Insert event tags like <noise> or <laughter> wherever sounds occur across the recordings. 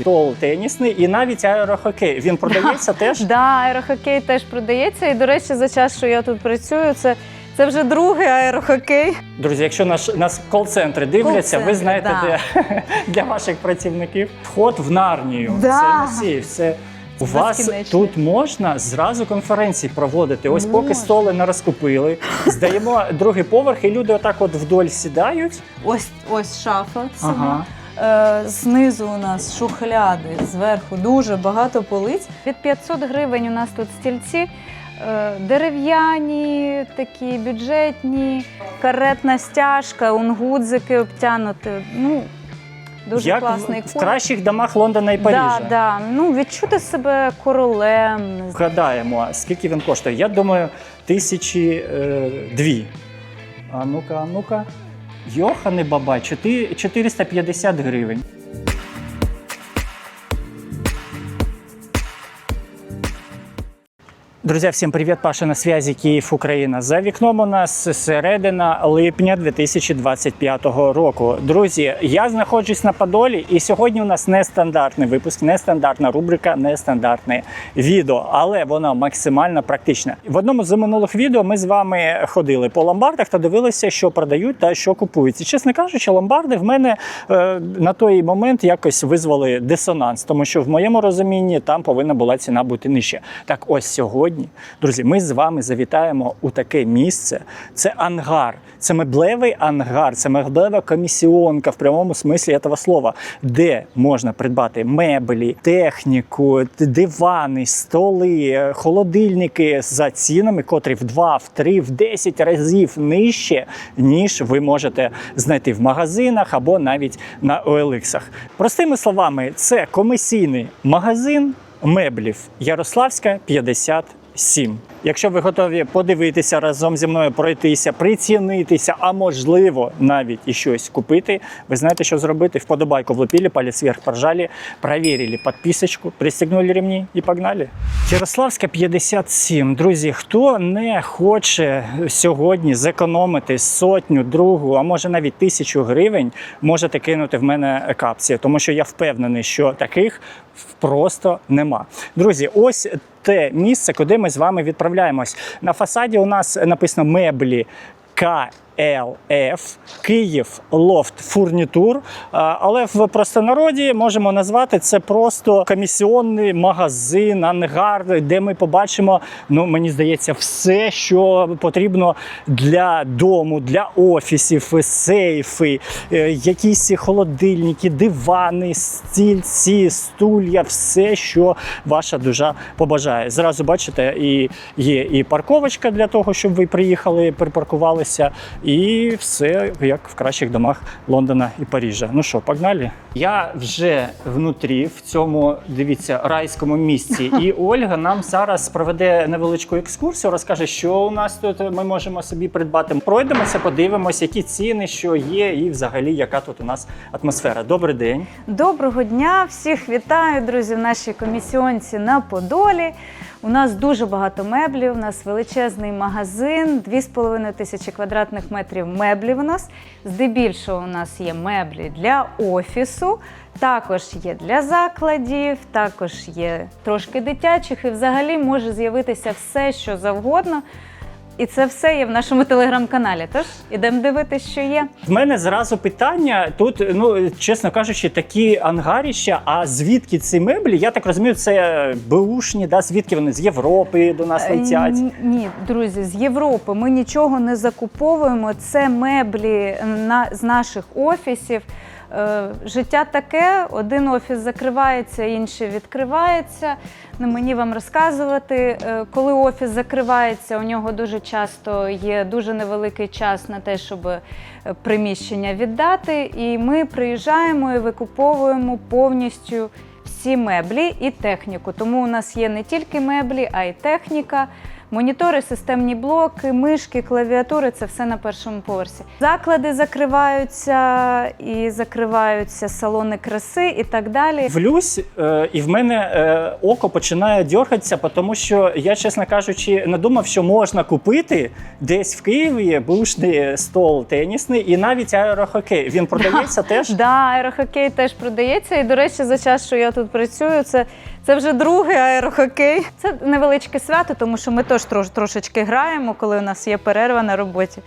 Стол тенісний і навіть аерохокей. Він продається теж. Да, аерохокей теж продається. І, до речі, за час, що я тут працюю, це, це вже другий аерохокей. Друзі, якщо наш нас кол-центри дивляться, ви Кол-центри, знаєте, да. де <laughs> для ваших працівників вход в нарнію. Да. Це сейф, це. У вас тут можна зразу конференції проводити. Ось поки столи не розкупили, здаємо другий поверх, і люди отак от вдоль сідають. Ось ось шафа. Сама. Е, знизу у нас шухляди, зверху дуже багато полиць. Від 500 гривень у нас тут стільці. е, Дерев'яні, такі бюджетні, каретна стяжка, унгудзики обтянуті. Ну, дуже Як класний в, в кращих домах Лондона і Парижа. Да, да. Ну, відчути себе королем. Вгадаємо, скільки він коштує. Я думаю, тисячі е, дві. А ну-ка, а ну-ка. Йохани баба, чотири- 450 гривень. Друзья, всем привет! Паша на связи Київ, Україна. За вікном у нас середина липня 2025 року. Друзі, я знаходжусь на Подолі, і сьогодні у нас нестандартний випуск, нестандартна рубрика, нестандартне відео, але воно максимально практичне. В одному з минулих відео ми з вами ходили по ломбардах та дивилися, що продають та що купують. І, чесно кажучи, ломбарди в мене е, на той момент якось визвали дисонанс, тому що в моєму розумінні там повинна була ціна бути нижча. Так ось сьогодні, друзі, ми з вами завітаємо у таке місце. Це ангар, це меблевий ангар, це меблева комісіонка в прямому смислі цього слова, де можна придбати меблі, техніку, дивани, столи, е, холодильники за цінами, котрі в 2, в 3, в 10 разів нижче, ніж ви можете знайти в магазинах або навіть на OLX. Простими словами, це комісійний магазин меблів Ярославська 57. Якщо ви готові подивитися разом зі мною, пройтися, прицінитися, а можливо навіть і щось купити, ви знаєте, що зробити. Вподобайку влупили, палець вверх поржали, проверили підписочку, пристегнули ремні і погнали. Ярославська 57. Друзі, хто не хоче сьогодні зекономити сотню, другу, а може навіть тисячу гривень, можете кинути в мене капці, тому що я впевнений, що таких просто нема. Друзі, ось те місце, куди ми з вами відправляємось. На фасаді у нас написано меблі КЛФ Київ Лофт Фурнітур. Але в простонароді можемо назвати це просто комісіонний магазин, ангар, де ми побачимо, ну мені здається, все, що потрібно для дому, для офісів, сейфи, е, якісь холодильники, дивани, стільці, стулья, все, що ваша душа побажає. Зразу бачите, і є і парковочка для того, щоб ви приїхали, припаркувалися, і все як в кращих домах Лондона і Парижа. Ну що, погнали? Я вже внутрі в цьому дивіться райському місці. <laughs> І Ольга нам зараз проведе невеличку екскурсію, розкаже, що у нас тут ми можемо собі придбати. Пройдемося, подивимося, які ціни, що є, і взагалі яка тут у нас атмосфера. Добрий день. Доброго дня! Всіх вітаю, друзі, в нашій комісіонці на Подолі. У нас дуже багато меблів, у нас величезний магазин, 2,5 тисячі квадратних метрів меблів у нас. Здебільшого у нас є меблі для офісу, також є для закладів, також є трошки дитячих і взагалі може з'явитися все, що завгодно. І це все є в нашому телеграм-каналі. Тож ідемо дивитися, що є. В мене зразу питання. Тут, ну чесно кажучи, такі ангаріща. А звідки ці меблі? Я так розумію, це беушні, да? звідки вони з Європи до нас Е, летять. Ні, друзі, з Європи ми нічого не закуповуємо. Це меблі на, з наших офісів. Е, життя таке: один офіс закривається, інший відкривається. Не мені вам розказувати. Е, коли офіс закривається, у нього дуже часто є дуже невеликий час на те, щоб е, приміщення віддати. І ми приїжджаємо і викуповуємо повністю всі меблі і техніку. Тому у нас є не тільки меблі, а й техніка. Монітори, системні блоки, мишки, клавіатури це все на першому поверсі. Заклади закриваються і закриваються салони краси і так далі. Влюсь, е, і в мене е, око починає дергатися, тому що я, чесно кажучи, не думав, що можна купити десь в Києві бушний стол тенісний і навіть аерохокей. Він продається теж. Да, аерохокей теж продається. І, до речі, за час, що я тут працюю, це, це вже другий аерохокей. Це невеличке свято, тому що ми теж трош, трошечки граємо, коли у нас є перерва на роботі.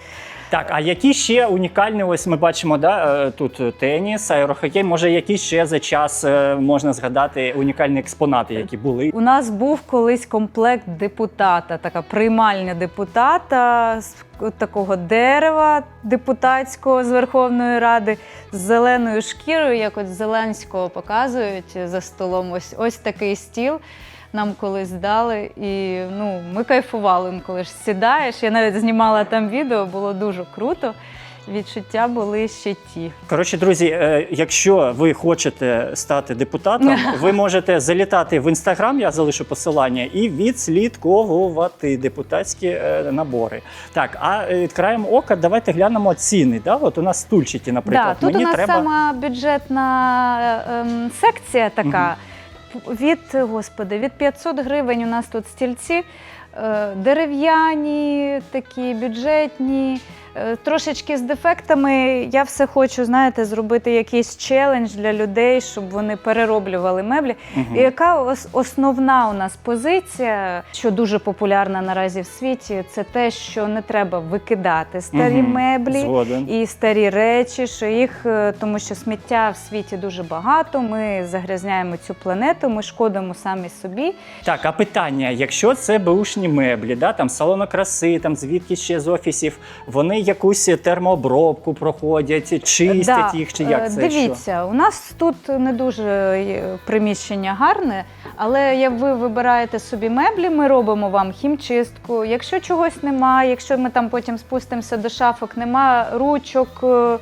Так, а які ще унікальні, ось ми бачимо, да, е, тут теніс, аерохокей. Може, які ще за час е, можна згадати унікальні експонати, які були? У нас був колись комплект депутата, така приймальня депутата з такого дерева депутатського з Верховної Ради з зеленою шкірою, як от Зеленського показують за столом. Ось ось такий стіл. Нам колись дали, і ну ми кайфували, коли ж сідаєш. Я навіть знімала там відео, було дуже круто. Відчуття були ще ті. Коротше, друзі, е, якщо ви хочете стати депутатом, <laughs> ви можете залітати в інстаграм, я залишу посилання, і відслідковувати депутатські е, набори. Так, а е, від краєм ока давайте глянемо ціни. Да? От у нас стульчики, наприклад. Да, тут Мені у нас треба сама бюджетна ем, секція така. Від господи, від 500 гривень у нас тут стільці е, дерев'яні, такі бюджетні, трошечки з дефектами. Я все хочу, знаєте, зробити якийсь челендж для людей, щоб вони перероблювали меблі. Мгм. І яка основна у нас позиція, що дуже популярна наразі в світі, це те, що не треба викидати старі Мгм. меблі Згоден. і старі речі, що їх, е, тому що сміття в світі дуже багато. Ми загрязняємо цю планету, ми шкодимо самі собі. Так, а питання: якщо це беушні меблі, да, там салону краси, там звідки ще з офісів, вони якусь термообробку проходять, чистять Да, їх, чи е, як це? Дивіться, у нас тут не дуже е, приміщення гарне, але як ви вибираєте собі меблі, ми робимо вам хімчистку. Якщо чогось немає, якщо ми там потім спустимося до шафок, нема ручок, е,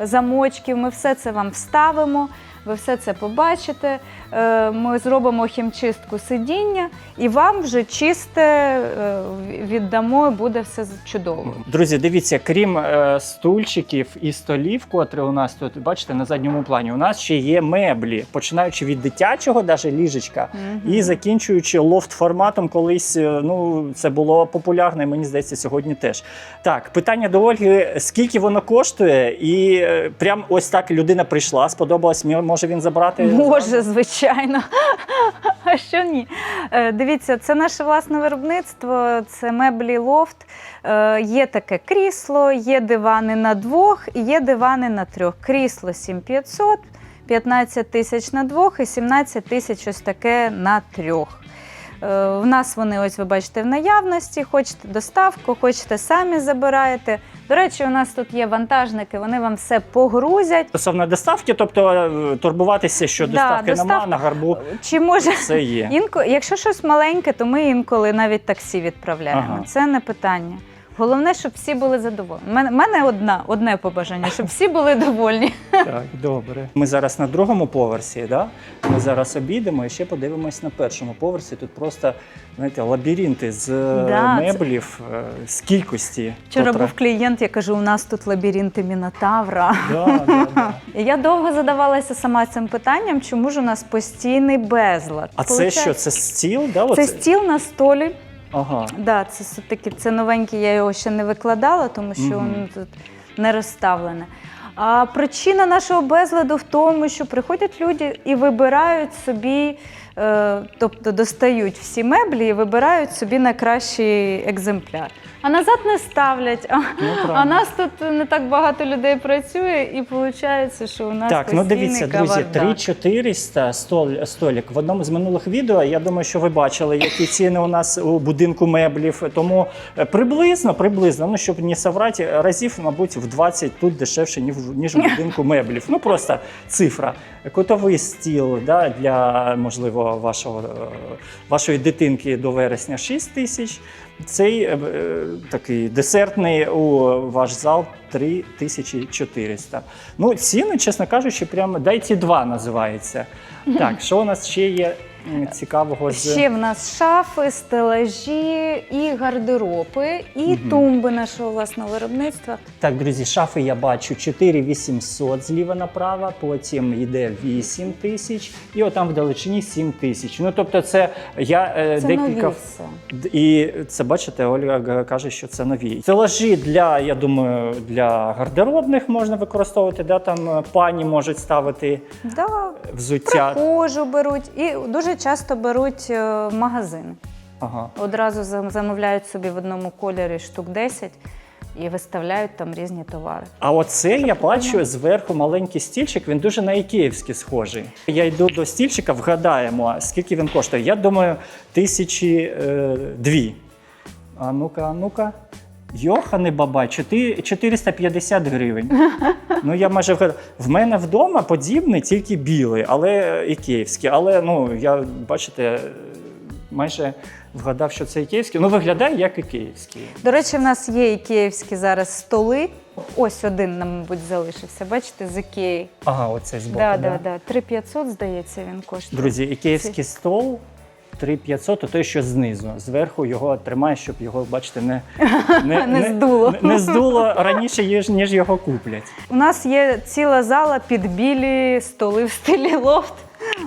замочків, ми все це вам вставимо. Ви все це побачите. Е, Ми зробимо хімчистку сидіння, і вам вже чисте е, віддамо, і буде все чудово. Друзі, дивіться, крім е, стульчиків і столів, котрі у нас тут бачите на задньому плані, у нас ще є меблі, починаючи від дитячого, даже ліжечка, Мгм. і закінчуючи лофт форматом, колись ну це було популярно, і мені здається, сьогодні теж. Так, питання до Ольги: скільки воно коштує? І прям ось так людина прийшла, сподобалось, може він забрати? Може, звичайно. <laughs> А що ні? Е, Дивіться, це наше власне виробництво, це меблі лофт. Е, Є таке крісло, є дивани на двох і є дивани на трьох. Крісло 7500, 15 тисяч на двох і 17 тисяч ось таке на трьох. Е, В нас вони, ось ви бачите, в наявності. Хочете доставку, хочете самі забираєте. До речі, у нас тут є вантажники, вони вам все погрузять. Стосовно доставки, тобто е, турбуватися, що Да, доставки нема на гарбу, Чи може це є. Інко, якщо щось маленьке, то ми інколи навіть таксі відправляємо. Ага. Це не питання. Головне, щоб всі були задоволені. У мене, мене одна, одне побажання, щоб всі були довольні. <laughs> Так, добре. Ми зараз на другому поверсі, да? Ми зараз обійдемо і ще подивимось на першому поверсі. Тут просто знаєте, лабіринти з е, Да, це- меблів, е, з кількості. Вчора котра- був клієнт, я кажу, у нас тут лабіринти Мінотавра. Да, да, да. <laughs> І я довго задавалася сама цим питанням, чому ж у нас постійний безлад. А це що? Це стіл? Да? Це оце? стіл на столі. Ага. Да, це все-таки це новенький, я його ще не викладала, тому що Мгм. воно тут не розставлене. А причина нашого безладу в тому, що приходять люди і вибирають собі, е, тобто достають всі меблі і вибирають собі найкращий екземпляр. А назад не ставлять. А, Ну, а нас тут не так багато людей працює, і виходить, що у нас Так, ну дивіться, друзі, кавардак. 3400 стол, столик. В одному з минулих відео я думаю, що ви бачили, які ціни у нас у будинку меблів. Тому е, приблизно, приблизно, ну щоб не соврати, разів, мабуть, в 20 тут дешевше, ніж в- ніж в <laughs> будинку меблів. Ну просто цифра. Кутовий стіл да, для можливо вашого е, вашої дитинки до вересня 6 тисяч. Цей е, е, такий десертний у ваш зал 3400. Ну, ціни, чесно кажучи, прямо дайте два називається. <laughs> Так, що у нас ще є? Цікавого з Ще в нас шафи, стелажі і гардероби, і тумби нашого власного виробництва. так, друзі, шафи я бачу 4800 зліва направо, потім йде 8 тисяч, і отам в далечині 7 тисяч. Ну тобто, це я е, Це декілька нові все. Д- І це бачите, Ольга каже, що це нові. Стелажі для, я думаю, для гардеробних можна використовувати, да, там е, пані можуть ставити Да, взуття. прихожу беруть і дуже часто беруть е, магазини. Ага. Одразу замовляють собі в одному кольорі штук 10 і виставляють там різні товари. А оце я бачу зверху маленький стільчик, він дуже на ікеївський схожий. Я йду до стільчика, вгадаємо, скільки він коштує. Я думаю, тисячі е, дві. А ну-ка, а ну-ка. Йоханий бабай, чотири- 450 гривень. <laughs> Ну я майже вгадав. В мене вдома подібний, тільки білий, але і київський. Але ну я бачите, майже вгадав, що це і київський. Ну виглядає як і київський. До речі, в нас є і київські зараз столи. Ось один нам, мабуть, залишився. Бачите, з Ікеї. Ага, оцей збоку. Да, да? да, да. 3500, здається, він коштує. Друзі, ікеївський стол 3500, то той, що знизу. Зверху його тримає, щоб його, бачите, не, <laughs> Не здуло. Не, не здуло раніше, ніж, його куплять. У нас є ціла зала під білі столи в стилі лофт.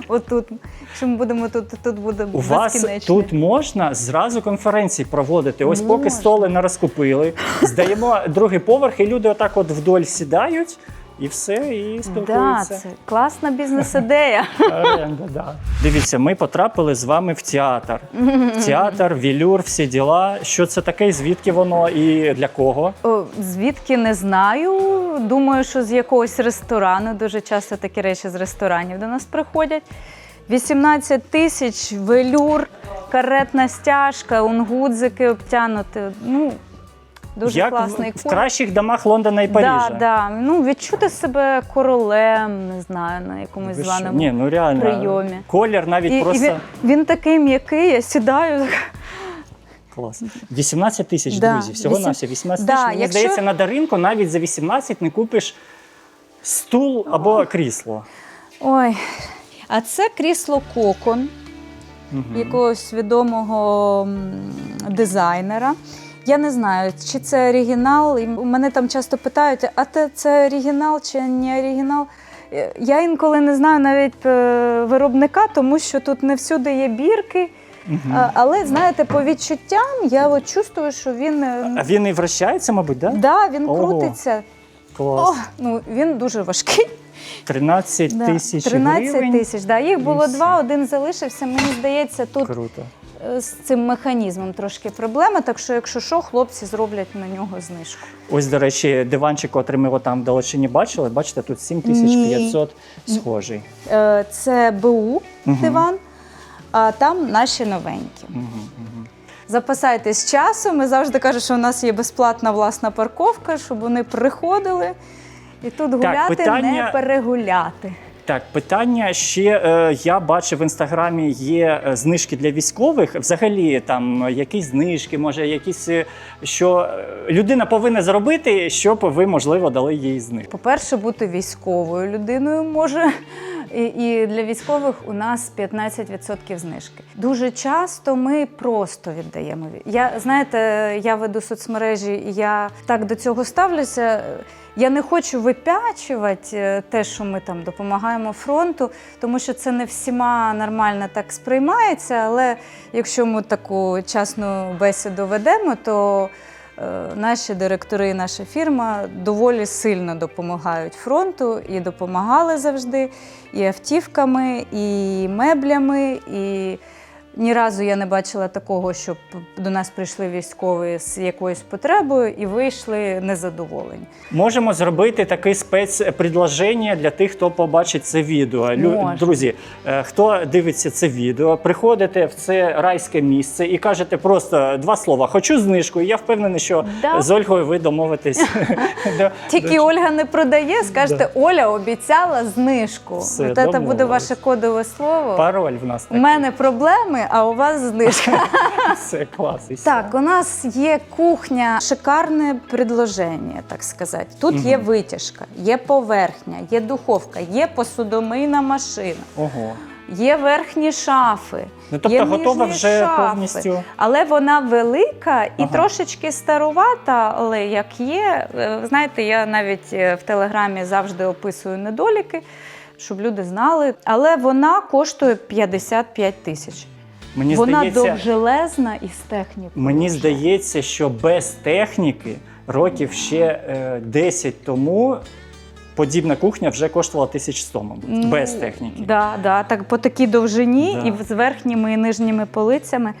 Отут. Якщо ми будемо тут, тут буде У вас тут можна зразу конференції проводити. Ось поки Можна. столи не розкупили, здаємо другий поверх, і люди отак от вдоль сідають, і все, і Да, спілкуються. це класна бізнес-ідея. <laughs> Оренда, да. Дивіться, ми потрапили з вами в театр. Театр, вілюр, всі діла. Що це таке, звідки воно і для кого? О, звідки не знаю. Думаю, що з якогось ресторану. Дуже часто такі речі з ресторанів до нас приходять. 18 тисяч, велюр, каретна стяжка, унгудзики обтянути. Ну, дуже Як класний в, в кращих домах Лондона і Парижа. Да, да. Ну, відчути себе королем, не знаю, на якомусь Ви званому. Ні, ну реально. прийомі. Колір навіть І, і просто він, він такий м'який, я сідаю. клас. 18 тисяч, Да, друзі. Всього вісім- на все. 18 Да, тисяч. Мені якщо- здається, на даринку навіть за 18 не купиш стул або крісло. Ой. А це крісло кокон. Мгм. якогось відомого дизайнера. Я не знаю, чи це оригінал. І мене там часто питають, а це оригінал чи не оригінал. Е, Я інколи не знаю навіть е, виробника, тому що тут не всюди є бірки. А, Але знаєте, по відчуттям я от чувствую, що він, е, А він і вращається, мабуть, да? да, він Ого. крутиться. Клас. О, ну, він дуже важкий. 13 Да, тисяч 13 тисяч. Да. Їх було два, один залишився. Мені здається, тут Круто. Е, з цим механізмом трошки проблема, так що, якщо що, хлопці зроблять на нього знижку. Ось, до речі, диванчик, котрий ми там в Далечині бачили, бачите, тут 7500 схожий. Е, Це БУ диван, а там наші новенькі. Мгм, мгм. Запасайтесь часом. Ми завжди кажемо, що у нас є безплатна власна парковка, щоб вони приходили і тут гуляти, питання- не перегуляти. Так, питання ще е, я бачив в інстаграмі є е, знижки для військових. Взагалі, там е, якісь знижки, може, якісь е, що людина повинна зробити, щоб ви можливо дали їй знижку. По-перше, бути військовою людиною може. І, і для військових у нас 15% знижки. Дуже часто ми просто віддаємо. Я знаєте, я веду соцмережі, і я так до цього ставлюся. Я не хочу випячувати е, те, що ми там допомагаємо фронту, тому що це не всіма нормально так сприймається. Але якщо ми таку часну бесіду ведемо, то е, наші директори, і наша фірма доволі сильно допомагають фронту і допомагали завжди і автівками, і меблями. І ні разу я не бачила такого, щоб до нас прийшли військові з якоюсь потребою і вийшли незадоволені. Можемо зробити таке спецпредложення для тих, хто побачить це відео. Лю- Друзі, е, хто дивиться це відео, приходите в це райське місце і кажете просто два слова: хочу знижку. І я впевнений, що Да. з Ольгою ви домовитесь. <laughs> <laughs> Тільки Ольга не продає, скажете, Оля обіцяла знижку. Це буде ваше кодове слово. Пароль в нас У мене проблеми, а у вас знижка. <laughs> Все клас. і все. Так, у нас є кухня, шикарне предложення, так сказати. Тут є витяжка, є поверхня, є духовка, є посудомийна машина. Ого. Є верхні шафи. Ну, тобто є готова вже шафи. повністю. Але вона велика і Ага. трошечки старувата, але як є. Е, ви Знаєте, я навіть е, в телеграмі завжди описую недоліки, щоб люди знали. Але вона коштує 55 тисяч. Мені Вона здається, довжелезна і з технікою. Мені вже. здається, що без техніки років ще е, 10 тому подібна кухня вже коштувала 1100, мабуть, без техніки. Да, да, так по такій довжині Да. і з верхніми і нижніми полицями.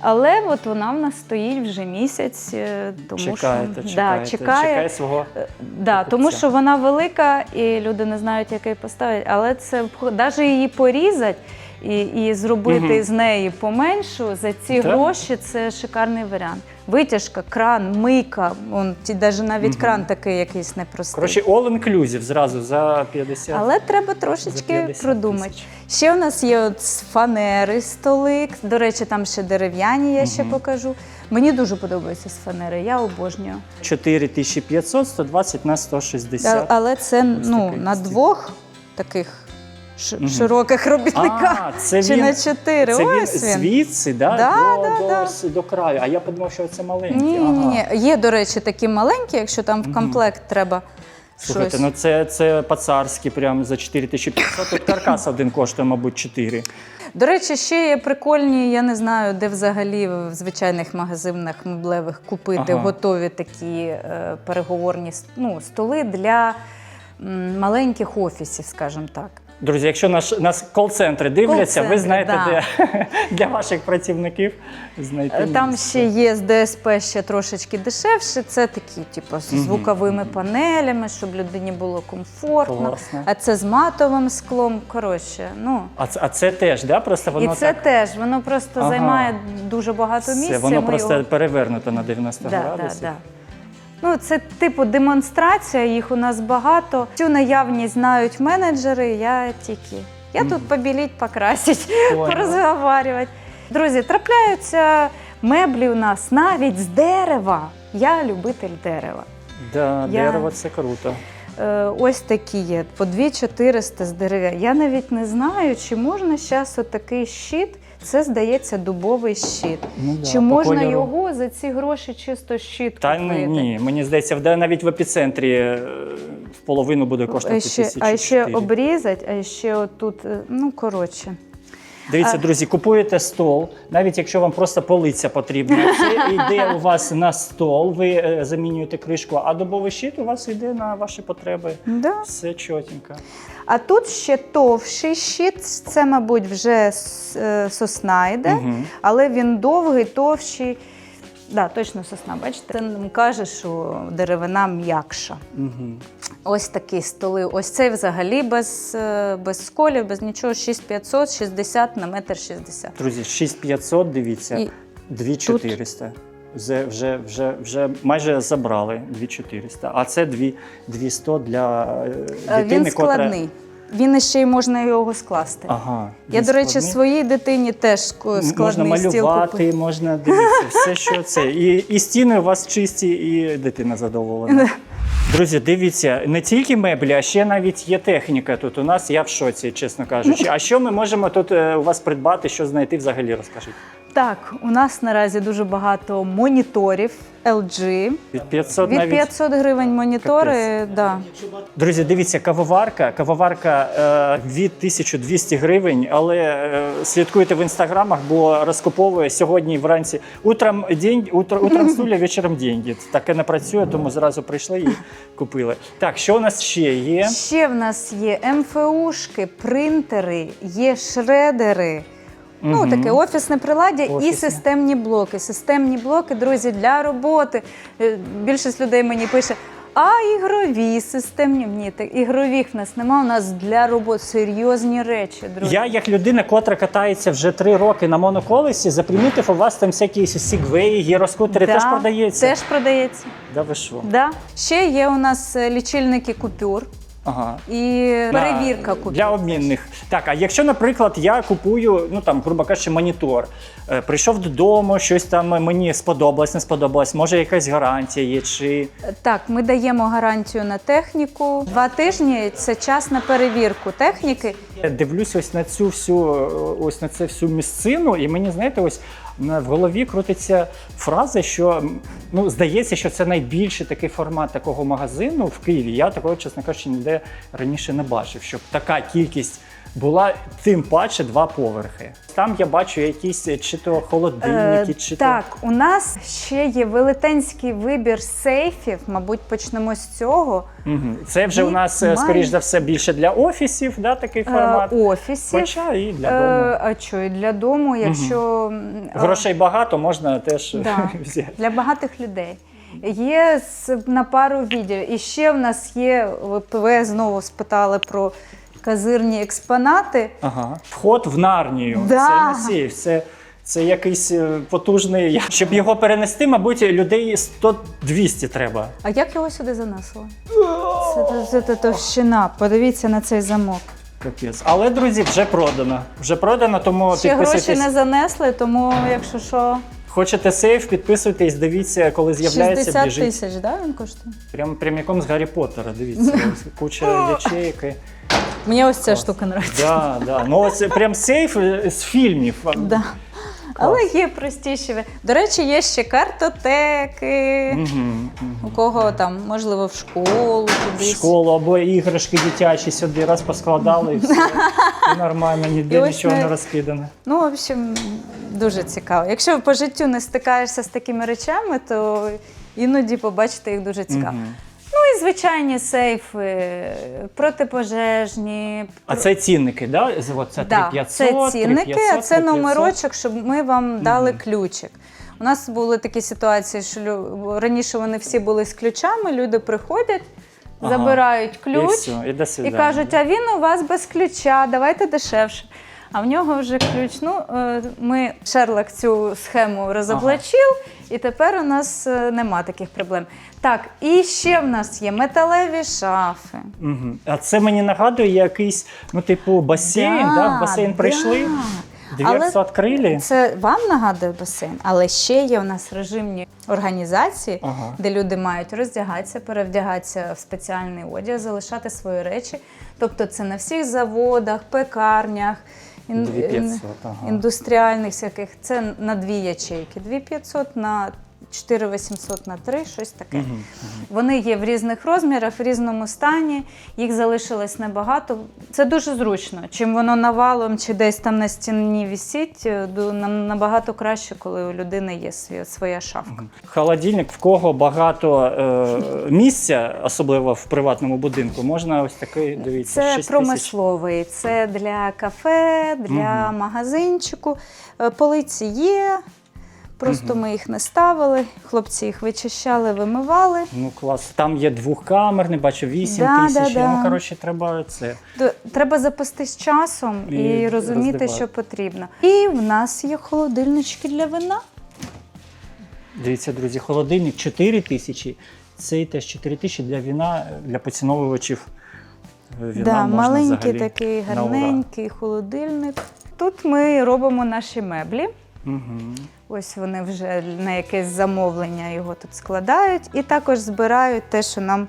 Але от вона в нас стоїть вже місяць, е, тому Чекаєте, що чекаєте, Да, чекає, чекає свого. Е, Да, тому що вона велика і люди не знають, який поставити. Але це навіть її порізати і, і зробити Мгм. з неї поменшу за ці Так. гроші це шикарний варіант. Витяжка, кран, мийка, он ті навіть навіть Мгм. кран такий якийсь непростий. Коротше, all inclusive зразу за 50. Але треба за трошечки 50 продумати. тисяч. Ще у нас є от з фанери столи. До речі, там ще дерев'яні, я ще Мгм. покажу. Мені дуже подобається з фанери, я обожнюю. 4500, 120 на 160. А- Але це ну, такий на двох таких. Широких робітниках. А, це Чи він, на чотири? це він Ось він. звідси, да, Да, до, да, до, да. с- до краю. А я подумав, що це маленький. Ні, ні, ні. Є, до речі, такі маленькі, якщо там в комплект треба Слухайте, щось. ну це, це по-царськи, прям за 4500. Тут каркас один коштує, мабуть, 4. До речі, ще є прикольні, я не знаю, де взагалі в звичайних магазинах меблевих купити Ага. готові такі е, переговорні с- ну, столи для м, маленьких офісів, скажімо так. Друзі, якщо наш, нас кол-центри дивляться, ви Кол-центри, знаєте, да. де <laughs> для ваших працівників знайти. Е, Там місце. ще є з ДСП ще трошечки дешевше. Це такі, типу, з звуковими панелями, щоб людині було комфортно. Класно. А це з матовим склом. Коротше, ну. А це, а це теж, да? Просто воно І це так. теж воно просто Ага. займає дуже багато місця. Це, воно ми просто його- перевернуто на 90 Да, да, да. Ну, це типу демонстрація, їх у нас багато. Цю наявність знають менеджери, я тільки. Я тут побіліть, покрасить, порозговарювати. Друзі, трапляються меблі у нас навіть з дерева. Я любитель дерева. Да, Я- Дерево це круто. Е, ось такі є, по 2400 з дерев'я. Я навіть не знаю, чи можна зараз отакий щит. Це, здається, дубовий щит. Ну, да, чи по можна кольору. його за ці гроші чисто щит Та купити? ні, ні, мені здається, в- навіть в епіцентрі е, в половину буде коштувати А ще, тисячу а ще обрізать, обрізати, а ще отут, е, ну коротше. Дивіться, друзі, купуєте стол, навіть якщо вам просто полиця потрібна. <laughs> Це йде у вас на стол, ви е, замінюєте кришку, а добовий щит у вас йде на ваші потреби. Да. Все чотенько. А тут ще товщий щит, це, мабуть, вже е, сосна йде, угу. але він довгий, товщий. Да, точно сосна, бачите? Це нам каже, що деревина м'якша. Мгм. Ось такі столи. Ось цей взагалі без, е, без сколів, без нічого, 6500, 60 на метр 60. Друзі, 6500, дивіться, І 2400. Вже, вже, вже, вже майже забрали 2400, а це 2 200 для е, Е, дитини, він складний. Він ще й можна його скласти. Ага, Я, до речі, складний. своїй дитині теж складний можна стіл малювати, купити. можна дивитися, все, що це. І, і стіни у вас чисті, і дитина задоволена. Друзі, дивіться, не тільки меблі, а ще навіть є техніка тут у нас. Я в шоці, чесно кажучи. А що ми можемо тут е, у вас придбати, що знайти взагалі? Розкажіть. Так, у нас наразі дуже багато моніторів LG. Від 500 Від навіть. 500 гривень монітори. Да. Друзі, дивіться, кавоварка. Кавоварка е, від 1200 гривень, але е, слідкуйте в інстаграмах, бо розкуповує сьогодні вранці. Утром день, утро, утром стуля, <laughs> вечором деньги. Таке не працює, тому зразу прийшли і купили. Так, що у нас ще є? Ще в нас є МФУшки, принтери, є шредери. Ну, таке офісне приладдя і системні блоки. Системні блоки, друзі, для роботи. Е, Більшість людей мені пише. А ігрові системні ні, так ігрових в нас нема. У нас для роботи серйозні речі, друзі. Я, як людина, котра катається вже три роки на моноколесі, запримітив, у вас там всякі сігвеї, гіроскутери теж продається. Теж продається. Да ви що? Да. Ще є у нас е, лічильники купюр. Ага. і перевірка На- для обмінних. Так, а якщо, наприклад, я купую, ну там, грубо кажучи, монітор, е, прийшов додому, щось там мені сподобалось, не сподобалось, може якась гарантія є, чи Так, ми даємо гарантію на техніку. Два тижні це час на перевірку техніки. я дивлюсь ось на цю всю, е, ось на це всю місцину, і мені, знаєте, ось в голові крутиться фраза, що ну, здається, що це найбільший такий формат такого магазину в Києві. Я такого, чесно кажучи, ніде раніше не бачив, щоб така кількість була, тим паче два поверхи. Там я бачу якісь е, чи то холодильники, Е, чи так, у нас ще є велетенський вибір сейфів. Мабуть, почнемо з цього. то Мгм. це вже у нас, е, має- скоріш за все, більше для офісів, да, такий Е, формат. офісів. Хоча і для Е, дому. а що, і для дому, якщо а, Грошей багато, можна теж Да. <laughs> взяти. для багатих людей. Є на пару відео. І ще в нас є, ви- знову спитали про казирні експонати. Ага. Вход в нарнію. Да. Це не це, це якийсь е, потужний. Щоб його перенести, мабуть, людей 100-200 треба. А як його сюди занесло? Це, це, це товщина. Подивіться на цей замок. Капець. Але, друзі, вже продано. Вже продано, тому Ще гроші не занесли, тому якщо що, Хочете сейф, підписуйтесь, дивіться, коли з'являється 60 біжить. тисяч, да, він коштує? Прям прямиком з Гаррі Поттера. Дивіться, <laughs> ось куча ячеїк. і- Мені ось ця штука подобається. Да, да. Ну ось прям сейф е, з фільмів. Да. Але є простіші. До речі, є ще картотеки. У кого там, можливо, в школу В школу або іграшки дитячі сюди раз поскладали і все. І <laughs> нормально, ніде нічого не розкидано. Ну, в общем, дуже цікаво. Якщо по життю не стикаєшся з такими речами, то іноді побачити їх дуже цікаво. І звичайні сейфи, протипожежні. А це цінники, да? Це Да, 3500, це цінники, а це номерочок, щоб ми вам дали ключик. У нас були такі ситуації, що раніше вони всі були з ключами, люди приходять, Ага. забирають І ключ все, і і кажуть, а він у вас без ключа, давайте дешевше. А в нього вже ключ. Ну, е, ми Шерлок цю схему розоблачив, і тепер у нас е, нема таких проблем. Так, і ще в нас є металеві шафи. Мгм. А це мені нагадує якийсь, ну, типу, басейн, да, в басейн прийшли, дверцю відкрили. Це вам нагадує басейн, але ще є у нас режимні організації, Ага. де люди мають роздягатися, перевдягатися в спеціальний одяг, залишати свої речі. Тобто це на всіх заводах, пекарнях, ін- 2500, ага. індустріальних всяких. Це на дві ячейки. 2500 на 4800 на 3, щось таке. Мгм. Вони є в різних розмірах, в різному стані. Їх залишилось небагато. Це дуже зручно. Чим воно навалом чи десь там на стіні висить, е, нам набагато краще, коли у людини є своя шафка. Холодильник, в кого багато е, місця, особливо в приватному будинку, можна ось такий, дивіться, Це 6 промисловий, це для кафе, для магазинчику. Е, Полиці є. Просто ми їх не ставили. Хлопці їх вичищали, вимивали. Ну клас. Там є двохкамерний, бачу 8 Да, тисяч. да, да. Ну, коротше, треба це. Т- Треба запастись часом і, І розуміти, роздавати. що потрібно. І в нас є холодильнички для вина. Дивіться, друзі, холодильник 4 тисячі. Цей теж 4 тисячі для віна, для поціновувачів е, віна. да, можна маленький взагалі такий на ура. гарненький холодильник. Тут ми робимо наші меблі. Мгм. Ось вони вже на якесь замовлення його тут складають. І також збирають те, що нам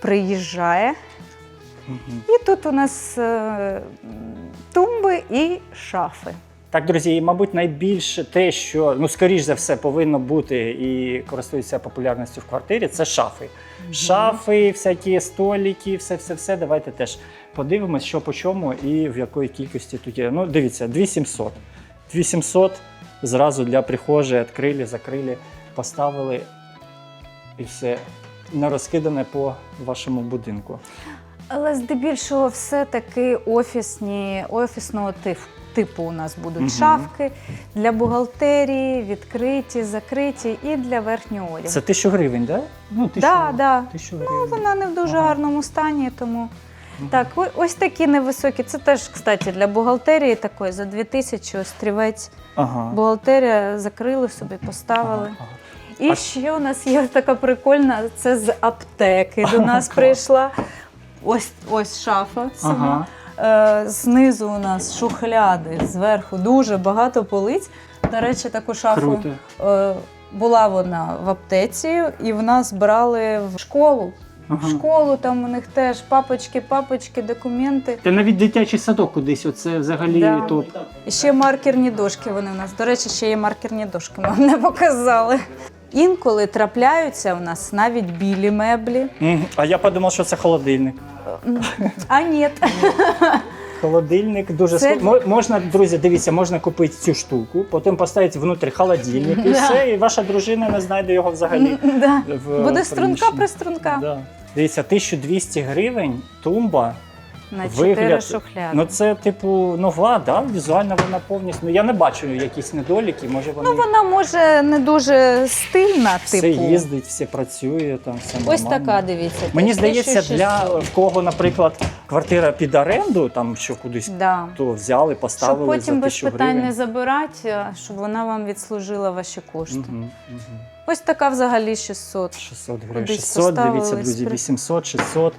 приїжджає. Мгм. І тут у нас е, тумби і шафи. Так, друзі, і, мабуть, найбільше те, що ну, скоріш за все, повинно бути і користується популярністю в квартирі, це шафи. Шафи, всякі столики, все, все, все. Давайте теж подивимось, що по чому і в якої кількості тут є. Ну, дивіться, 2700. 2700 зразу для прихожої відкрили, закрили, поставили і все не розкидане по вашому будинку. Але здебільшого все-таки офісні, офісного типу. Типу у нас будуть Мгм. шафки для бухгалтерії, відкриті, закриті і для верхнього одягу. Це 1000 гривень, так? Да? Ну, 1000, Да, да. 1000 Ну, вона не в дуже Ага. гарному стані, тому. Так, ось такі невисокі. Це теж, кстати, для бухгалтерії такої за 2000 острівець. Ага. Бухгалтерія закрили собі, поставили. Ага. І А- ще у нас є така прикольна, це з аптеки до нас прийшла. Ось ось шафа сама. Ага. Е, знизу у нас шухляди, зверху дуже багато полиць. До речі, таку шафу Круто. е, була вона в аптеці, і в нас брали в школу. В Ага. школу там у них теж папочки, папочки, документи. Та навіть дитячий садок кудись, оце взагалі Да. топ. І ще маркерні дошки вони у нас. До речі, ще є маркерні дошки, ми вам не показали. Інколи трапляються у нас навіть білі меблі. Мгм. А я подумав, що це холодильник. А ні, Холодильник дуже Це- ск- Мо- можна, друзі, дивіться, можна купити цю штуку, потім поставити внутрі холодильник і все, і ваша дружина не знайде його взагалі. да. в буде струнка при приструнка. Да. Дивіться, 1200 гривень, тумба. На чотири шухляди. Ну це типу нова, да? візуально вона повністю. Ну я не бачу якісь недоліки, може вони Ну, вона може не дуже стильна, типу. все їздить, все працює, там все Ось нормально. така, дивіться. Мені здається, для кого, наприклад, квартира під оренду, там що кудись Да. то взяли, Щоб поставили потім за без питань гривень. не забирати, щоб вона вам відслужила ваші кошти. Мгм, мгм. Ось така взагалі 600. 600 гривень. Кудись 600, дивіться, друзі, 800, 600.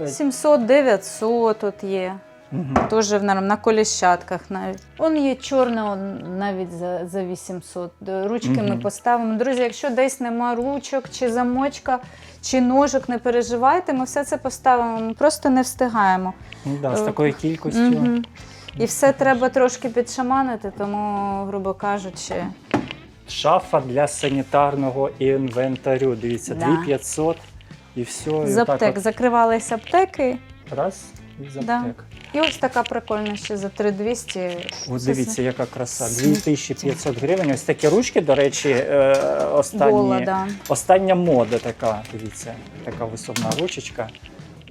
Е, 700, 900 тут є. Мгм. Теж в на коліщатках навіть. Он є чорна он навіть за, за 800. До- Ручки ми поставимо. Друзі, якщо десь нема ручок, чи замочка, чи ножок, не переживайте, ми все це поставимо. Ми просто не встигаємо. Да, з Е, такою кількістю. Мгм. І все треба трошки підшаманити, тому, грубо кажучи, Шафа для санітарного інвентарю. Дивіться, Да. 2500 і все. і з аптек от закривалися аптеки. Раз і з Да. аптек. І ось така прикольна ще за 3200. От дивіться, яка краса. 2500 гривень. Ось такі ручки, до речі, е, останні, Гола, да. остання мода така. Дивіться, така висувна ручечка.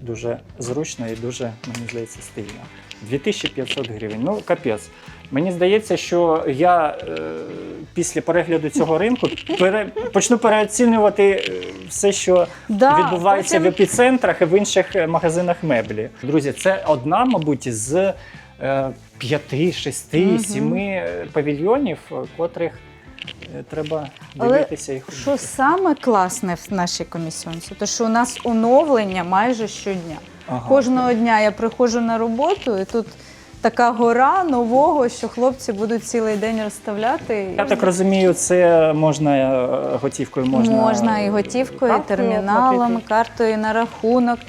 Дуже зручна і дуже, мені здається, стильна. 2500 гривень. Ну, капець. Мені здається, що я е, після перегляду цього ринку пере, почну переоцінювати е, все, що Да, відбувається потім- в епіцентрах і в інших е, магазинах меблі. Друзі, це одна, мабуть, з е, п'яти, шести, сіми павільйонів, котрих треба дивитися і Що саме класне в нашій комісіонці, то що у нас оновлення майже щодня. Ага. Кожного дня я приходжу на роботу, і тут така гора нового, що хлопці будуть цілий день розставляти. Я так розумію, це можна е, готівкою можна. Можна і готівкою, і терміналом, картою на рахунок,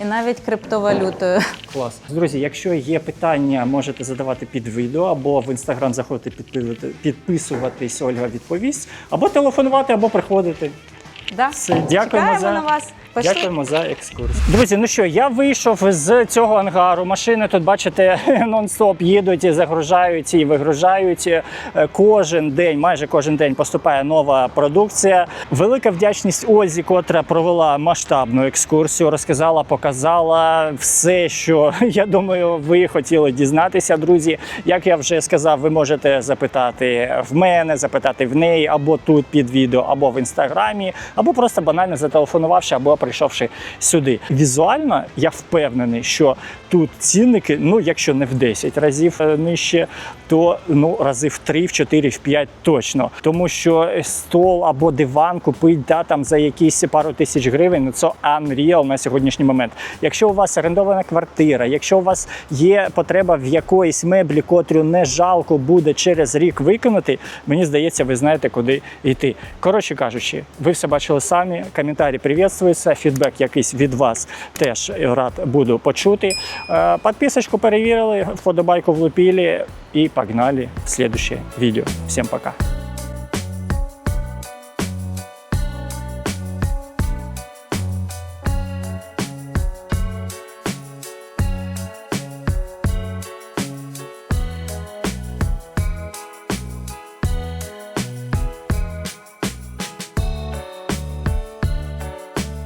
і навіть криптовалютою. Клас. Друзі, якщо є питання, можете задавати під відео, або в інстаграм заходити підписуватись, Ольга відповість, або телефонувати, або приходити. Да? Все, дякуємо Чекаємо за- на вас. Пошли. Дякуємо за екскурс. Друзі, ну що, я вийшов з цього ангару. Машини тут, бачите, <laughs> нон-стоп їдуть і загружають і вигружають. Е, Кожен день, майже кожен день поступає нова продукція. Велика вдячність Ользі, котра провела масштабну екскурсію, розказала, показала все, що <laughs> я думаю, ви хотіли дізнатися, друзі. Як я вже сказав, ви можете запитати в мене, запитати в неї або тут під відео, або в інстаграмі, або просто банально зателефонувавши, або прийшовши сюди. Візуально я впевнений, що тут цінники, ну якщо не в 10 разів е, нижче, то ну рази в 3, в 4, в 5 точно. Тому що стол або диван купить да, там за якісь пару тисяч гривень, ну це unreal на сьогоднішній момент. Якщо у вас орендована квартира, якщо у вас є потреба в якоїсь меблі, котру не жалко буде через рік виконати, мені здається, ви знаєте, куди йти. Коротше кажучи, ви все бачили самі. Коментарі привітствуються, фідбек якийсь від вас теж рад буду почути. Е, Підписочку перевірили, вподобайку влупили і погнали в следующее відео. Всім пока.